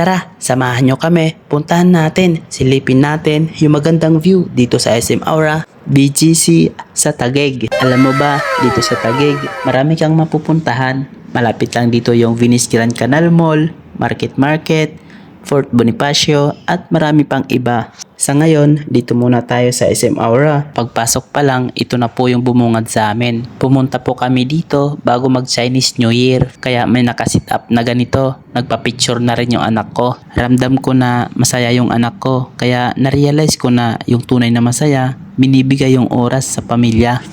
Tara, samahan nyo kami. Puntahan natin, silipin natin yung magandang view dito sa SM Aura, BGC sa Taguig. Alam mo ba, dito sa Taguig, marami kang mapupuntahan. Malapit lang dito yung Venice Grand Canal Mall, Market Market, Fort Bonifacio at marami pang iba. Sa ngayon, dito muna tayo sa SM Aura. Pagpasok pa lang, ito na po yung bumungad sa amin. Pumunta po kami dito bago mag Chinese New Year. Kaya may nakasit up na ganito. Nagpa-picture na rin yung anak ko. Ramdam ko na masaya yung anak ko. Kaya na-realize ko na yung tunay na masaya, binibigay yung oras sa pamilya.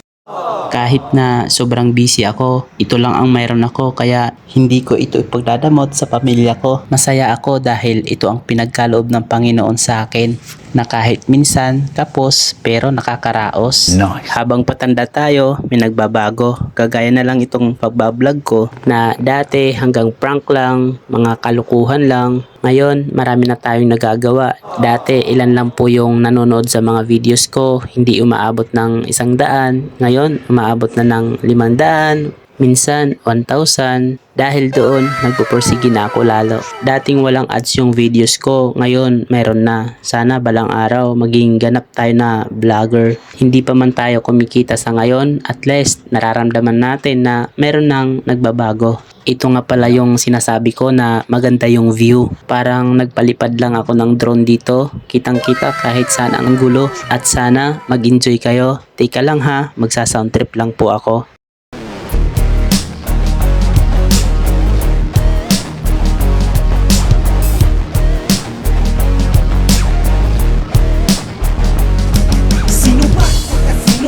Kahit na sobrang busy ako, ito lang ang mayroon ako kaya hindi ko ito ipagdadamot sa pamilya ko. Masaya ako dahil ito ang pinagkaloob ng Panginoon sa akin na kahit minsan tapos pero nakakaraos. Nice. Habang patanda tayo, may nagbabago. Kagaya na lang itong pagbablog ko na dati hanggang prank lang, mga kalukuhan lang. Ngayon, marami na tayong nagagawa. Dati, ilan lang po yung nanonood sa mga videos ko. Hindi umaabot ng isang daan. Ngayon, umaabot na ng limandaan, minsan 1,000. Dahil doon, nagpupursige na ako lalo. Dating walang ads yung videos ko, ngayon meron na. Sana balang araw maging ganap tayo na vlogger. Hindi pa man tayo kumikita sa ngayon, at least nararamdaman natin na meron nang nagbabago. Ito nga pala yung sinasabi ko na maganda yung view. Parang nagpalipad lang ako ng drone dito. Kitang kita kahit saan ang gulo. At sana mag-enjoy kayo. Teka lang ha, magsa-sound trip lang po ako.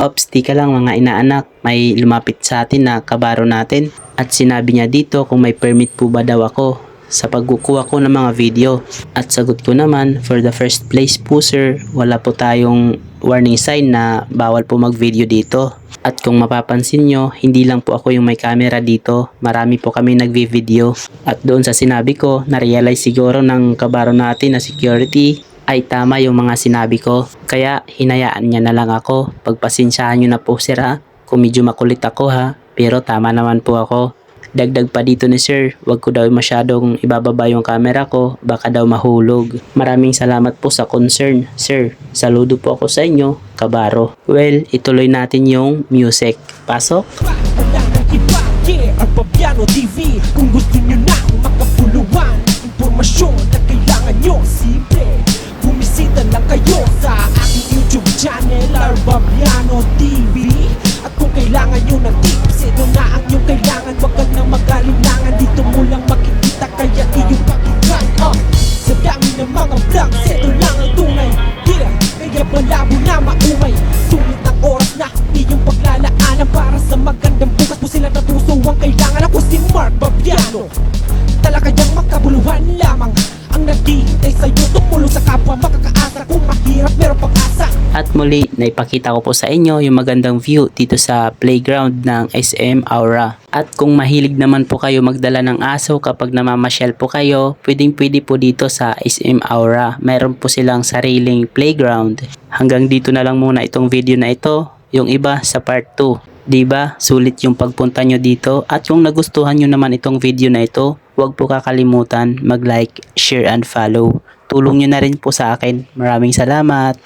Ops, tika lang mga inaanak, may lumapit sa atin na kabaro natin at sinabi niya dito kung may permit po ba daw ako sa pagkukuha ko ng mga video. At sagot ko naman, for the first place po sir, wala po tayong warning sign na bawal po mag-video dito. At kung mapapansin nyo, hindi lang po ako yung may camera dito. Marami po kami nagvi-video. At doon sa sinabi ko, na-realize siguro ng kabaro natin na security ay tama yung mga sinabi ko. Kaya hinayaan niya na lang ako. Pagpasensyahan nyo na po sir ha. Kung medyo makulit ako ha. Pero tama naman po ako. Dagdag pa dito ni sir, wag ko daw masyadong ibababa yung camera ko, baka daw mahulog. Maraming salamat po sa concern, sir. Saludo po ako sa inyo, kabaro. Well, ituloy natin yung music. Pasok? Iba, yeah, ang Pabiano TV Kung gusto nyo na channel Arbabiano TV At kung kailangan nyo ng tips Ito na ang inyong kailangan. Huwag ka nang mag-alinlangan Dito mo lang makikita. Kaya iyong pakinggan uh, Sa dami ng mga vlogs Ito lang ang tunay. Yeah, kaya malabo na maumay. Sulit ang oras na iyong paglalaanan. Para sa magandang bukas mo sila natuso Ang kailangan. Ako si Mark Babiano Talakayang makabuluhan lamang Ang naghihintay sa'yo Tumulo sa kapwa makakaasa Kung mahirap meron pag-asa At muli, naipakita ko po sa inyo yung magandang view dito sa playground ng SM Aura. At kung mahilig naman po kayo magdala ng aso kapag namamasyal po kayo, pwedeng pwede po dito sa SM Aura. Meron po silang sariling playground. Hanggang dito na lang muna itong video na ito. Yung iba sa part 2. 'Di ba? Sulit yung pagpunta nyo dito. At kung nagustuhan nyo naman itong video na ito, huwag po kakalimutan mag-like, share and follow. Tulong nyo na rin po sa akin. Maraming salamat.